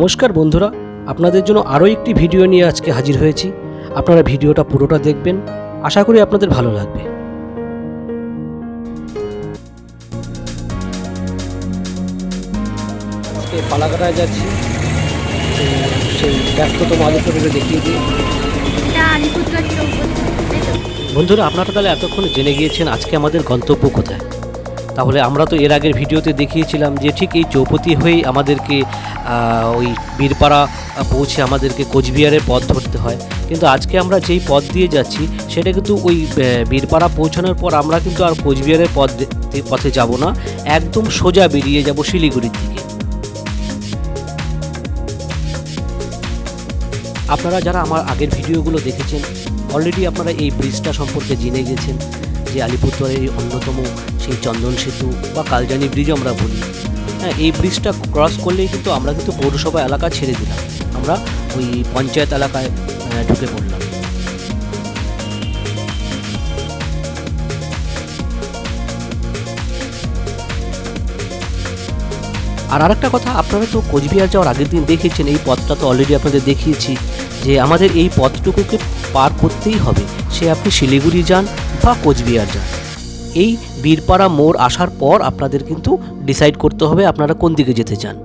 নমস্কার বন্ধুরা আপনাদের জন্য আরও একটি ভিডিও নিয়ে আজকে হাজির হয়েছি। আপনারা ভিডিওটা পুরোটা দেখবেন। আশা করি আপনাদের ভালো লাগবে। আজকে পালাকাটায় যাচ্ছি। সেই ব্যস্ততম আলোচনাটা দেখিয়ে দিই? বন্ধুরা আপনারা তাহলে এতক্ষণ জেনে গিয়েছেন আজকে আমাদের গন্তব্য কোথায়। তাহলে আমরা তো এর আগের ভিডিওতে দেখিয়েছিলাম যে ঠিক এই চৌপতি হয়েই আমাদেরকে ওই বীরপাড়া পৌঁছে আমাদেরকে কোচবিহারের পথ ধরতে হয়। কিন্তু আজকে আমরা যেই পথ দিয়ে যাচ্ছি, সেটা কিন্তু ওই বীরপাড়া পৌঁছানোর পর আমরা কিন্তু আর কোচবিহারের পথ পথে যাব না। একদম সোজা বেরিয়ে যাব শিলিগুড়ির দিকে। আপনারা যারা আমার আগের ভিডিওগুলো দেখেছেন অলরেডি আপনারা এই ব্রিজটা সম্পর্কে জেনে গেছেন। যে আলিপুরদুয়ারের অন্যতম সেই চন্দন সেতু বা কালজানি ব্রিজ আমরা বলি। হ্যাঁ এই ব্রিজটা ক্রস করলেই কিন্তু আমরা কিন্তু পৌরসভা এলাকা ছেড়ে দিলাম। আমরা ওই পঞ্চায়েত এলাকায় ঢুকে পড়লাম। আর আরেকটা কথা, আপনারা তো কোচবিহার যাওয়ার আগের দিন দেখেছেন, এই পথটা তো অলরেডি আপনাদের দেখিয়েছি, যে আমাদের এই পথটুকুকে পার করতেই হবে। সে আপনি শিলিগুড়ি যান বা কোচবিহার যান। এই বীরপাড়া মোড় আসার পর আপনাদের কিন্তু ডিসাইড করতে হবে আপনারা কোন দিকে যেতে চান।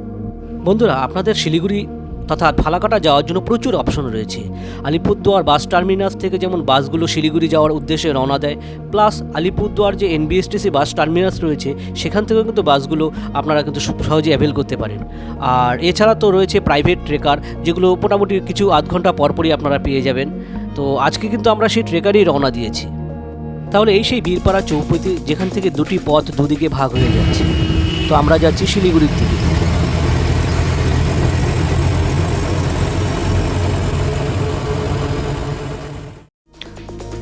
বন্ধুরা, আপনাদের শিলিগুড়ি তথা ফালাকাটা যাওয়ার জন্য প্রচুর অপশন রয়েছে। আলিপুরদুয়ার বাস টার্মিনাস থেকে যেমন বাসগুলো শিলিগুড়ি যাওয়ার উদ্দেশ্যে রওনা দেয়, প্লাস আলিপুরদুয়ার যে এনবিএসটিসি বাস টার্মিনাস রয়েছে, সেখান থেকেও কিন্তু বাসগুলো আপনারা কিন্তু সহজে অ্যাভেল করতে পারেন। আর এছাড়া তো রয়েছে প্রাইভেট ট্রেকার যেগুলো মোটামুটি কিছু আধ ঘণ্টা পরপরই আপনারা পেয়ে যাবেন। তো আজকে কিন্তু আমরা সেই ট্রেকারই রওনা দিয়েছি। তাহলে এই সেই বীরপাড়া চৌপতি, যেখান থেকে দুটি পথ দুদিকে ভাগ হয়ে যাচ্ছে। তো আমরা যাচ্ছি শিলিগুড়ির দিকে।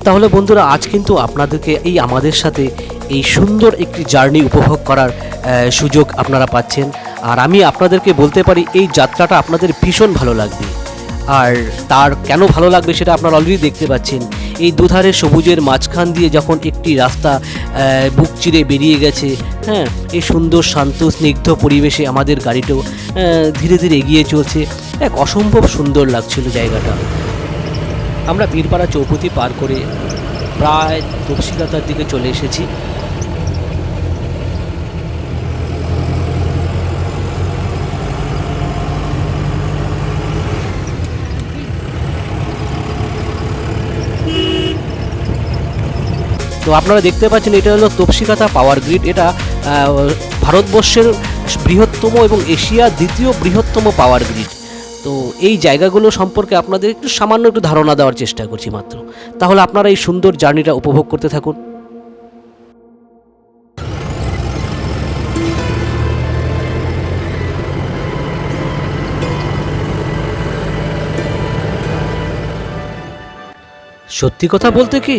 তাহলে বন্ধুরা, আজ কিন্তু আপনাদেরকে এই আমাদের সাথে এই সুন্দর একটি জার্নি উপভোগ করার সুযোগ আপনারা পাচ্ছেন। আর আমি আপনাদেরকে বলতে পারি, এই যাত্রাটা আপনাদের ভীষণ ভালো লাগবে। আর তার কেন ভালো লাগবে সেটা আপনারা অলরেডি দেখতে পাচ্ছেন। এই দুধারে সবুজের মাঝখান দিয়ে যখন একটি রাস্তা বুক চিরে বেরিয়ে গেছে হ্যাঁ এই সুন্দর, শান্ত, স্নিগ্ধ পরিবেশে আমাদের গাড়িটাও ধীরে ধীরে এগিয়ে চলছে। এক অসম্ভব সুন্দর লাগছিল জায়গাটা। আমরা বীরপাড়া চৌপতি পার করে প্রায় তুলসীলতার দিকে চলে এসেছি। তো আপনারা দেখতে পাচ্ছেন, এটা হলো তপসিকাতা পাওয়ার গ্রিড। এটা ভারতবর্ষের বৃহত্তম এবং এশিয়ার দ্বিতীয় বৃহত্তম পাওয়ার গ্রিড। তো এই জায়গাগুলো সম্পর্কে আপনাদের একটু সামান্য একটু ধারণা দেওয়ার চেষ্টা করছি মাত্র। তাহলে আপনারা এই সুন্দর জার্নিটা উপভোগ করতে থাকুন। সত্যি কথা বলতে কি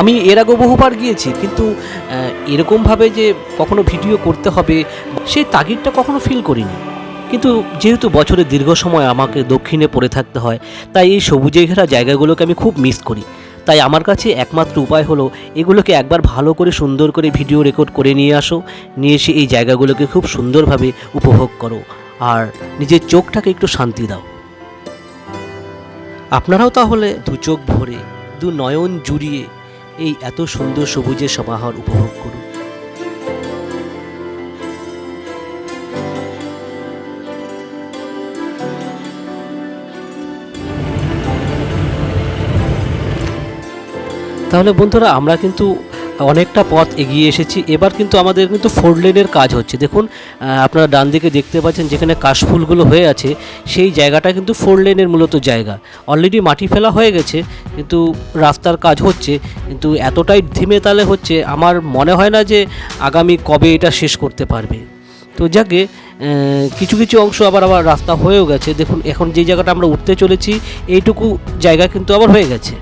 আমি এর আগে বহুবার গিয়েছি, কিন্তু এরকমভাবে যে কখনো ভিডিও করতে হবে, সেই তাগিদটা কখনো ফিল করিনি। কিন্তু যেহেতু বছরের দীর্ঘ সময় আমাকে দক্ষিণে পড়ে থাকতে হয়, তাই এই সবুজে ঘেরা জায়গাগুলোকে আমি খুব মিস করি। তাই আমার কাছে একমাত্র উপায় হলো এগুলোকে একবার ভালো করে, সুন্দর করে ভিডিও রেকর্ড করে নিয়ে আসো, নিয়ে এসে এই জায়গাগুলোকে খুব সুন্দরভাবে উপভোগ করো। আর নিজের চোখটাকে একটু শান্তি দাও। আপনারাও তাহলে দু চোখ ভরে, দু নয়ন জুড়িয়ে এই এত সুন্দর সবুজের সমাহার উপভোগ করুন। তাহলে বন্ধুরা, আমরা কিন্তু অনেকটা পথ এগিয়ে এসেছি। এবার কিন্তু আমাদের কিন্তু ফোর লেনের কাজ হচ্ছে। দেখুন আপনারা ডান দিকে দেখতে পাচ্ছেন যেখানে কাশফুলগুলো হয়ে আছে, সেই জায়গাটা কিন্তু ফোর লেনের মূলত জায়গা। অলরেডি মাটি ফেলা হয়ে গেছে, কিন্তু রাস্তার কাজ হচ্ছে, কিন্তু এতটাই ধিমে তালে হচ্ছে, আমার মনে হয় না যে আগামী কবে এটা শেষ করতে পারবে। তো যাকে কিছু কিছু অংশ আবার আবার রাস্তা হয়েও গেছে। দেখুন, এখন যে জায়গাটা আমরা উঠতে চলেছি, এইটুকু জায়গা কিন্তু আবার হয়ে গেছে।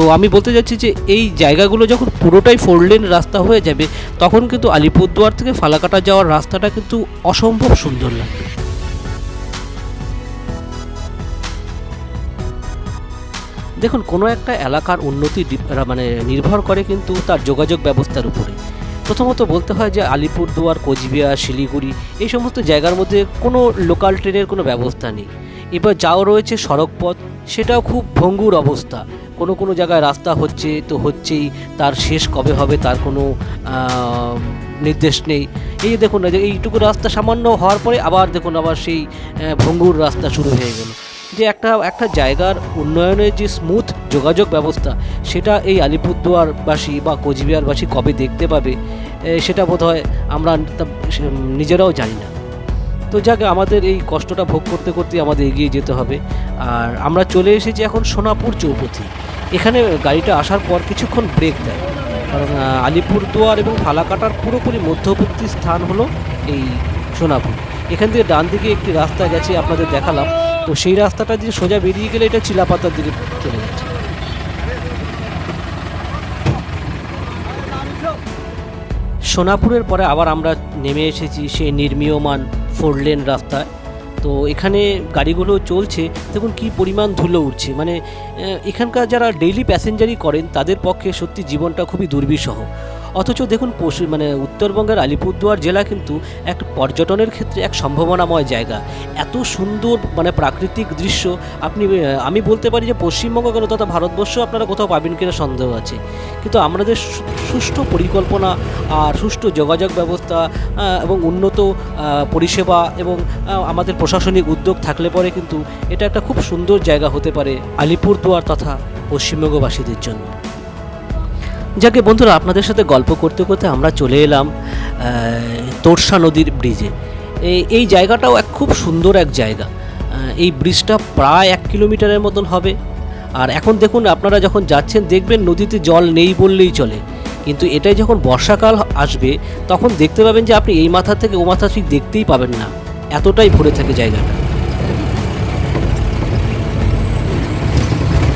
তো আমি বলতে যাচ্ছি যে এই জায়গাগুলো যখন পুরোটাই ফোর লেন রাস্তা হয়ে যাবে, তখন কিন্তু আলিপুরদুয়ার থেকে ফালাকাটা যাওয়ার রাস্তাটা কিন্তু অসম্ভব সুন্দর লাগবে। দেখুন, কোনো একটা এলাকার উন্নতি মানে নির্ভর করে কিন্তু তার যোগাযোগ ব্যবস্থার উপরে। প্রথমত বলতে হয় যে আলিপুরদুয়ার, কোচবিহার, শিলিগুড়ি এই সমস্ত জায়গার মধ্যে কোনো লোকাল ট্রেনের কোনো ব্যবস্থা নেই। এবার যাও রয়েছে সড়কপথ, সেটাও খুব ভঙ্গুর অবস্থা। কোনো কোনো জায়গায় রাস্তা হচ্ছে, তো হচ্ছেই, তার শেষ কবে হবে তার কোনো নির্দেশ নেই। এই দেখুন না যে এইটুকু রাস্তা সামান্য হওয়ার পরে আবার দেখুন, আবার সেই ভঙ্গুর রাস্তা শুরু হয়ে গেল। যে একটা একটা জায়গার উন্নয়নের যে স্মুথ যোগাযোগ ব্যবস্থা, সেটা এই আলিপুরদুয়ারবাসী বা কোচবিহারবাসী কবে দেখতে পাবে সেটা বোধহয় আমরা নিজেরাও জানি না। তো যাকে, আমাদের এই কষ্টটা ভোগ করতে করতে আমাদের এগিয়ে যেতে হবে। আর আমরা চলে এসেছি এখন সোনাপুর চৌপথি। এখানে গাড়িটা আসার পর কিছুক্ষণ ব্রেক দেয়। কারণ আলিপুরদুয়ার এবং ফালাকাটার পুরোপুরি মধ্যবর্তী স্থান হলো এই সোনাপুর। এখান থেকে ডান দিকে একটি রাস্তা গেছে, আপনাদের দেখালাম। তো সেই রাস্তাটা দিয়ে সোজা বেরিয়ে গেলে এটা চিলাপাতার দিকে চলে যাচ্ছে। সোনাপুরের পরে আবার আমরা নেমে এসেছি সেই নির্মীয়মান ফোর লেন রাস্তায়। তো এখানে গাড়িগুলো চলছে, দেখুন কি পরিমাণ ধুলো উঠছে। মানে এখানকার যারা ডেইলি প্যাসেঞ্জারই করেন, তাদের পক্ষে সত্যি জীবনটা খুবই দুর্বিষহ। অথচ দেখুন পশ্চিম মানে উত্তরবঙ্গের আলিপুরদুয়ার জেলা কিন্তু এক পর্যটনের ক্ষেত্রে এক সম্ভাবনাময় জায়গা। এত সুন্দর মানে প্রাকৃতিক দৃশ্য, আপনি আমি বলতে পারি যে পশ্চিমবঙ্গ কেন, তথা ভারতবর্ষ আপনারা কোথাও পাবেন কিনা সন্দেহ আছে। কিন্তু আমাদের সুষ্ঠু পরিকল্পনা আর সুষ্ঠু যোগাযোগ ব্যবস্থা এবং উন্নত পরিষেবা এবং আমাদের প্রশাসনিক উদ্যোগ থাকলে পরে কিন্তু এটা একটা খুব সুন্দর জায়গা হতে পারে আলিপুরদুয়ার তথা পশ্চিমবঙ্গবাসীদের জন্য। যাকে বন্ধুরা, আপনাদের সাথে গল্প করতে করতে আমরা চলে এলাম তোরসা নদীর ব্রিজে এই জায়গাটাও এক খুব সুন্দর এক জায়গা। এই ব্রিজটা প্রায় এক কিলোমিটারের মতন হবে। আর এখন দেখুন, আপনারা যখন যাচ্ছেন, দেখবেন নদীতে জল নেই বললেই চলে। কিন্তু এটাই যখন বর্ষাকাল আসবে, তখন দেখতে পাবেন যে আপনি এই মাথা থেকে ও মাথা ঠিক দেখতেই পাবেন না। এতটাই ভরে থাকে জায়গাটা।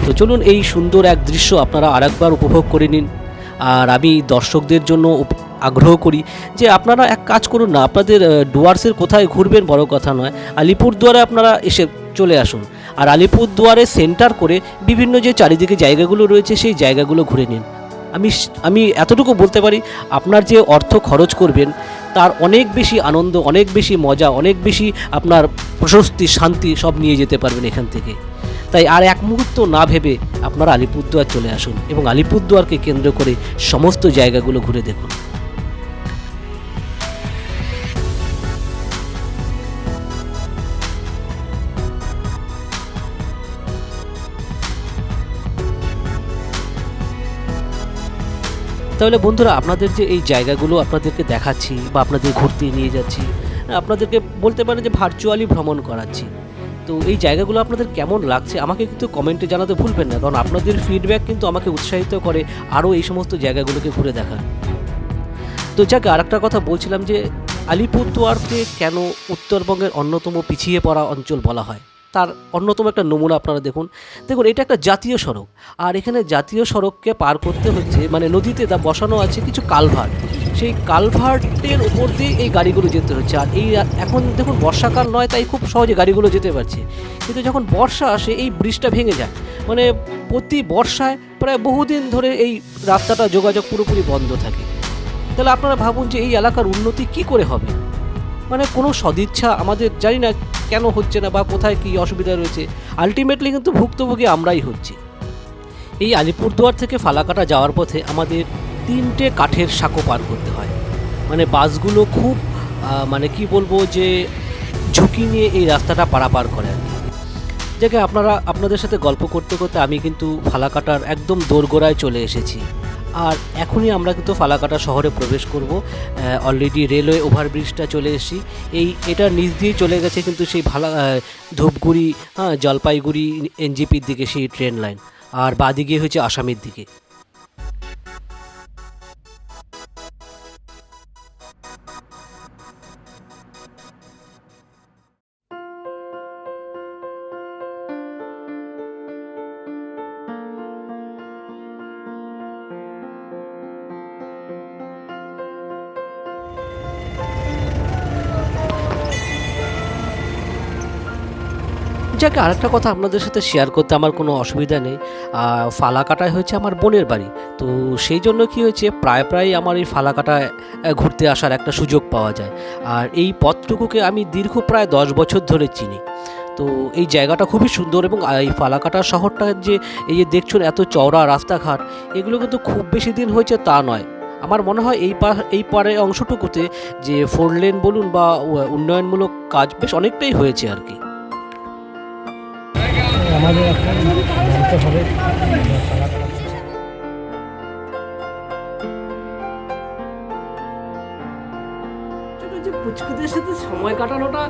তো চলুন, এই সুন্দর এক দৃশ্য আপনারা আরেকবার উপভোগ করে নিন। আর আমি দর্শকদের জন্য আগ্রহ করি যে আপনারা এক কাজ করুন না, আপনাদের ডুয়ার্সের কোথায় ঘুরবেন বড় কথা নয়, আলিপুরদুয়ারে আপনারা এসে চলে আসুন। আর আলিপুরদুয়ারে সেন্টার করে বিভিন্ন যে চারিদিকে জায়গাগুলো রয়েছে, সেই জায়গাগুলো ঘুরে নিন। আমি আমি এতটুকু বলতে পারি, আপনার যে অর্থ খরচ করবেন, তার অনেক বেশি আনন্দ, অনেক বেশি মজা, অনেক বেশি আপনার প্রশস্তি, শান্তি সব নিয়ে যেতে পারবেন এখান থেকে। তাই আর এক মুহূর্ত না ভেবে আপনারা আলিপুরদুয়ার চলে আসুন এবং আলিপুরদুয়ারকে কেন্দ্র করে সমস্ত জায়গাগুলো ঘুরে দেখুন। তাহলে বন্ধুরা, আপনাদের যে এই জায়গাগুলো আপনাদেরকে দেখাচ্ছি বা আপনাদের ঘুরতে নিয়ে যাচ্ছি, আপনাদেরকে বলতে পারেন যে ভার্চুয়ালি ভ্রমণ করাচ্ছি। তো এই জায়গাগুলো আপনাদের কেমন লাগছে? আমাকে কিন্তু কমেন্টে জানাতে ভুলবেন না, কারণ আপনাদের ফিডব্যাক কিন্তু আমাকে উৎসাহিত করে আরও এই সমস্ত জায়গাগুলোকে ঘুরে দেখার তো যাকে, আরেকটা কথা বলছিলাম যে, আলিপুরদুয়ারকে কেন উত্তরবঙ্গের অন্যতম পিছিয়ে পড়া অঞ্চল বলা হয়? তার অন্যতম একটা নমুনা আপনারা দেখুন। দেখুন, এটা একটা জাতীয় সড়ক, আর এখানে জাতীয় সড়ককে পার করতে হচ্ছে মানে নদীতে তা বসানো আছে কিছু কালভার্ট। সেই কালভার্টের উপর দিয়ে এই গাড়িগুলো যেতে হচ্ছে। আর এই এখন দেখুন, বর্ষাকাল নয়, তাই খুব সহজে গাড়িগুলো যেতে পারছে। কিন্তু যখন বর্ষা আসে, এই ব্রিজটা ভেঙে যায়। মানে প্রতি বর্ষায় প্রায় বহুদিন ধরে এই রাস্তাটা যোগাযোগ পুরোপুরি বন্ধ থাকে। তাহলে আপনারা ভাবুন যে এই এলাকার উন্নতি কি করে হবে? মানে কোনো সদিচ্ছা আমাদের জানি না কেন হচ্ছে না বা কোথায় কী অসুবিধা রয়েছে। আলটিমেটলি কিন্তু ভুক্তভোগী আমরাই হচ্ছি। এই আলিপুরদুয়ার থেকে ফালাকাটা যাওয়ার পথে আমাদের তিনটে কাঠের সাঁকো পার করতে হয়। মানে বাসগুলো খুব মানে কি বলব যে ঝুঁকি নিয়ে এই রাস্তাটা পারাপার করে আর কি। যাকে আপনারা, আপনাদের সাথে গল্প করতে করতে আমি কিন্তু ফালাকাটার একদম দোরগোড়ায় চলে এসেছি। আর এখনই আমরা কিন্তু ফালাকাটা শহরে প্রবেশ করব। অলরেডি রেলওয়ে ওভারব্রিজটা চলে এসেছি। এই এটার নিচ দিয়ে চলে গেছে কিন্তু সেই ভালা ধূপগুড়ি হ্যাঁ জলপাইগুড়ি, এনজিপির দিকে সেই ট্রেন লাইন আর বাদিকে হচ্ছে আসামের দিকে। যাকে আরেকটা কথা আপনাদের সাথে শেয়ার করতে আমার কোনো অসুবিধা নেই। ফালাকাটায় হয়েছে আমার বোনের বাড়ি। তো সেই জন্য কি হয়েছে, প্রায় প্রায় আমার এই ফালাকাটায় ঘুরতে আসার একটা সুযোগ পাওয়া যায়। আর এই পথটুকুকে আমি দীর্ঘ প্রায় দশ বছর ধরে চিনি। তো এই জায়গাটা খুবই সুন্দর এবং এই ফালাকাটা শহরটা যে, এই যে দেখছুন এত চওড়া রাস্তাঘাট, এগুলো কিন্তু খুব বেশি দিন হয়েছে তা নয়। আমার মনে হয় এই পা, এই পারে অংশটুকুতে যে ফোর লেন বলুন বা উন্নয়নমূলক কাজ বেশ অনেকটাই হয়েছে আর কি। আমাদের জানতে হবে। পুচকুদের সাথে সময় কাটানোটা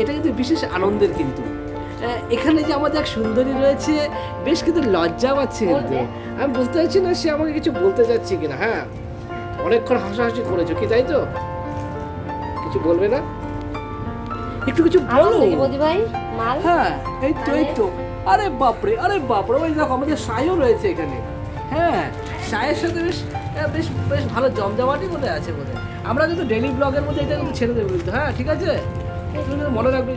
এটা কিন্তু বিশেষ আনন্দের কিন্তু। এখানে যে আমাদের এক সুন্দরী রয়েছে বেশ কিন্তু লজ্জা পাচ্ছে কিন্তু। আমি বুঝতে পারছি না সে আমাকে কিছু বলতে চাচ্ছে কিনা হ্যাঁ? অনেকক্ষণ হাসাহাসি করেছ কি তাই তো? কিছু বলবে না? একটু কিছু বলো। ভাই? হ্যাঁ এই তো এই তো। আরে বাপরে আরে বাপরে, ওই দেখো আমাদের সাইও রয়েছে এখানে। হ্যাঁ সায়ের সাথে বেশ বেশ বেশ ভালো জমজমাটি মধ্যে আছে বোধ আমরা কিন্তু ডেলি ব্লগের মধ্যে এটা কিন্তু ছেড়ে দেবো কিন্তু হ্যাঁ ঠিক আছে? তুমি মনে রাখবে।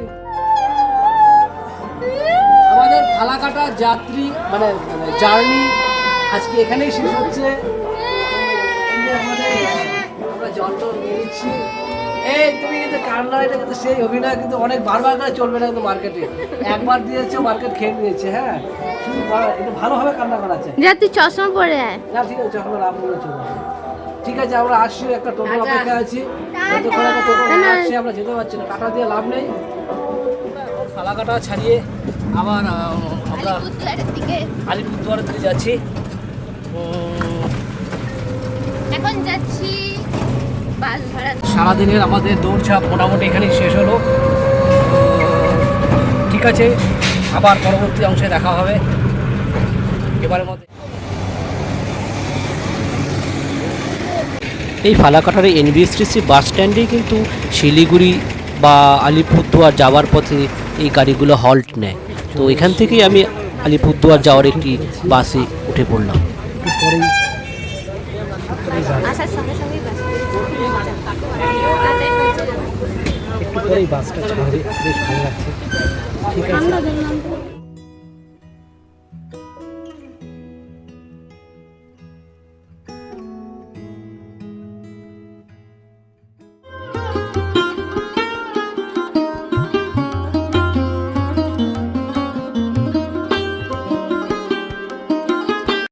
আমাদের ফালাকাটা যাত্রী মানে জার্নি আজকে এখানেই শেষ হচ্ছে। আমরা জল টল নিয়ে নিচ্ছি। এই তুমি কিন্তু কান্না এটা কিন্তু সেই অভিনয় কিন্তু অনেক বারবার করে চলবে না কিন্তু মার্কেটে একবার দিয়েছে মার্কেট খেয়ে নিয়েছে হ্যাঁ? শুধু একটু ভালোভাবে কান্না করা চাই যা তুই চশমা পরে না ঠিক আছে এখন লাভ করে চলবে ঠিক আছে আমরা আসছি একটা টোটো অপেক্ষা আছি। যতক্ষণ একটা টোটো আসছে আমরা যেতে পারছি না। কাটা দিয়ে লাভ নেই। ফালা কাটা ছাড়িয়ে আবার আমরা আলিপুরদুয়ারের দিকে। যাচ্ছি। এখন যাচ্ছি বাস ভাড়া সারাদিনের আমাদের দৌড়ঝাঁপ মোটামুটি এখানেই শেষ হলো। ঠিক আছে আবার পরবর্তী অংশে দেখা হবে। এবারের মধ্যে এই ফালাকাটার এনবিএসটিসি বাস স্ট্যান্ডেই কিন্তু শিলিগুড়ি বা আলিপুরদুয়ার যাওয়ার পথে এই গাড়িগুলো হল্ট নেয়। তো এখান থেকেই আমি আলিপুরদুয়ার যাওয়ার একটি বাসে উঠে পড়লাম একটু পরেই আসার সঙ্গে সঙ্গেই বাস পরেই বাসটা ছাড়বে। বেশ ভালো লাগছে। ঠিক আছে।